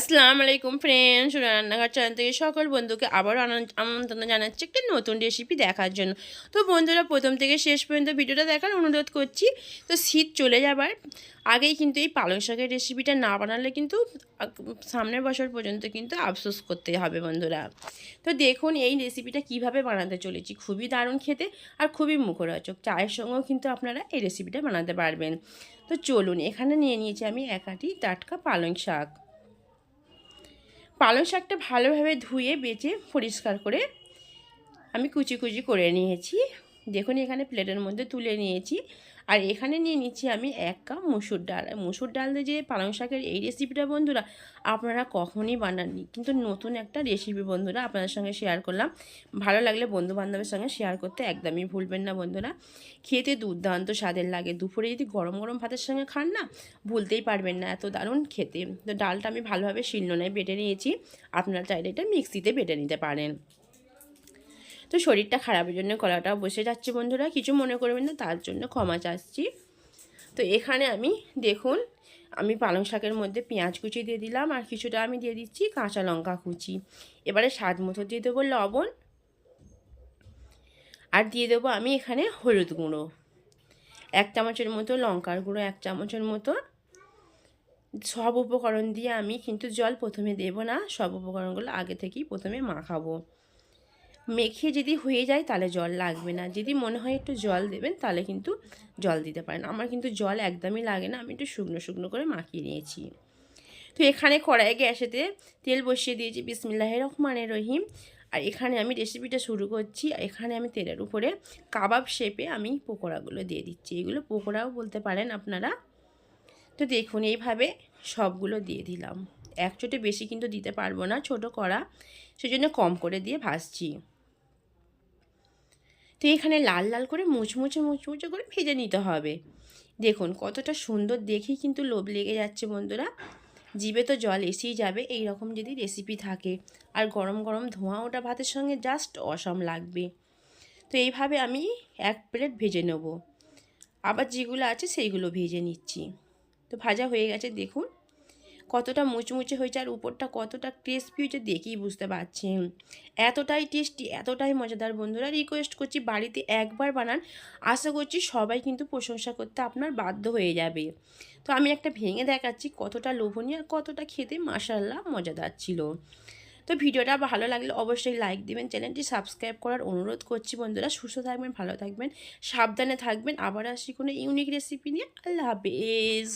আসসালামু আলাইকুম ফ্রেন্ডস রান্নাঘর চ্যানেল থেকে সকল বন্ধুকে আনন্দ- আমন্ত্রণ জানাচ্ছি একটা নতুন রেসিপি দেখার জন্য। তো বন্ধুরা, প্রথম থেকে শেষ পর্যন্ত ভিডিওটা দেখার অনুরোধ করছি। তো শীত চলে যাবার আগেই কিন্তু এই পালং শাকের রেসিপিটা না বানালে কিন্তু সামনের বছর পর্যন্ত কিন্তু আফসোস করতে হবে বন্ধুরা। তো দেখুন, এই রেসিপিটা কীভাবে বানাতে চলেছি। খুবই দারুণ খেতে আর খুবই মুখরোচক। চায়ের সঙ্গেও কিন্তু আপনারা এই রেসিপিটা বানাতে পারবেন। তো চলুন, এখানে নিয়ে নিয়েছি আমি একাটি টাটকা পালং শাক। পালং শাকটা ভালোভাবে ধুয়ে বেঁচে পরিষ্কার করে আমি কুচি কুচি করে নিয়েছি। দেখুন, এখানে প্লেটের মধ্যে তুলে নিয়েছি। আর এখানে নিয়ে নিচ্ছি আমি এক কাপ মুসুর ডাল। মুসুর ডাল দিয়ে যে পালং শাকের এই রেসিপিটা বন্ধুরা, আপনারা কখনই বানাননি। কিন্তু নতুন একটা রেসিপি বন্ধুরা, আপনাদের সঙ্গে শেয়ার করলাম। ভালো লাগলে বন্ধু বান্ধবের সঙ্গে শেয়ার করতে একদমই ভুলবেন না বন্ধুরা। খেতে দুর্দান্ত স্বাদের লাগে। দুপুরে যদি গরম গরম ভাতের সঙ্গে খান না, ভুলতেই পারবেন না। এত দারুণ খেতে। তো ডালটা আমি ভালোভাবে শিলনোনায় বেটে নিয়েছি। আপনারা চাইলে এটা মিক্সিতে বেটে নিতে পারেন। তো শরীরটা খারাপের জন্য কলাটাও বসে যাচ্ছে বন্ধুরা, কিছু মনে করবেন না, তার জন্য ক্ষমা চাচ্ছি। তো এখানে আমি দেখুন, আমি পালং শাকের মধ্যে পেঁয়াজ কুচি দিয়ে দিলাম, আর কিছুটা আমি দিয়ে দিচ্ছি কাঁচা লঙ্কা কুচি। এবারে স্বাদ মতো দিয়ে দেবো লবণ, আর দিয়ে দেবো আমি এখানে হলুদ গুঁড়ো। এক চামচের মতো লঙ্কার গুঁড়ো, এক চামচের মতো। সব উপকরণ দিয়ে আমি কিন্তু জল প্রথমে দেব না, সব উপকরণগুলো আগে থেকেই প্রথমে মাখাবো। মেখে যদি হয়ে যায় তাহলে জল লাগবে না। যদি মনে হয় একটু জল দেবেন তাহলে কিন্তু জল দিতে পারেন। আমার কিন্তু জল একদমই লাগে না, আমি একটু শুকনো শুকনো করে মাখিয়ে নিয়েছি। তো এখানে কড়াই গ্যাসেতে তেল বসিয়ে দিয়েছি বিসমিল্লাহ রহমানের রহিম। আর এখানে আমি রেসিপিটা শুরু করছি। এখানে আমি তেলের উপরে কাবাব শেপে আমি পকোড়াগুলো দিয়ে দিচ্ছি। এগুলো পকোড়াও বলতে পারেন আপনারা। তো দেখুন, এইভাবে সবগুলো দিয়ে দিলাম। এক চোটে বেশি কিন্তু দিতে পারব না, ছোট কড়া। সেজন্য কম করে দিয়ে ভাজছি। তো এখানে লাল লাল করে মুচমুচে মুচমুচে করে ভেজে নিতে হবে। দেখুন কতটা সুন্দর দেখেই কিন্তু লোভ লেগে যাচ্ছে বন্ধুরা। জিভে তো জল এসেই যাবে এই রকম যদি রেসিপি থাকে। আর গরম গরম ধোঁয়া ওটা ভাতের সঙ্গে জাস্ট অসম লাগবে। তো এইভাবে আমি এক প্লেট ভেজে নেব। আবার যেগুলো আছে সেইগুলো ভেজে নিচ্ছি। তো ভাজা হয়ে গেছে, দেখুন। কতটা মুচমুচে হয়েছে আর উপরটা কতটা ক্রিসপি হয়েছে দেখেই বুঝতে পারছেন এতটাই টেস্টি এতটাই মজাদার বন্ধুরা রিকোয়েস্ট করছি বাড়িতে একবার বানান। আশা করছি সবাই কিন্তু প্রশংসা করতে আপনার বাধ্য হয়ে যাবে। তো আমি একটা ভেঙে দেখাচ্ছি কতটা লোভনীয় আর কতটা খেতে মাসাল্লাহ মজাদার ছিল। তো ভিডিওটা ভালো লাগলে অবশ্যই লাইক দিবেন চ্যানেলটি সাবস্ক্রাইব করার অনুরোধ করছি বন্ধুরা। সুস্থ থাকবেন, ভালো থাকবেন, সাবধানে থাকবেন। আবার আসি কোনো ইউনিক রেসিপি নিয়ে। আল্লাহ হাফেজ।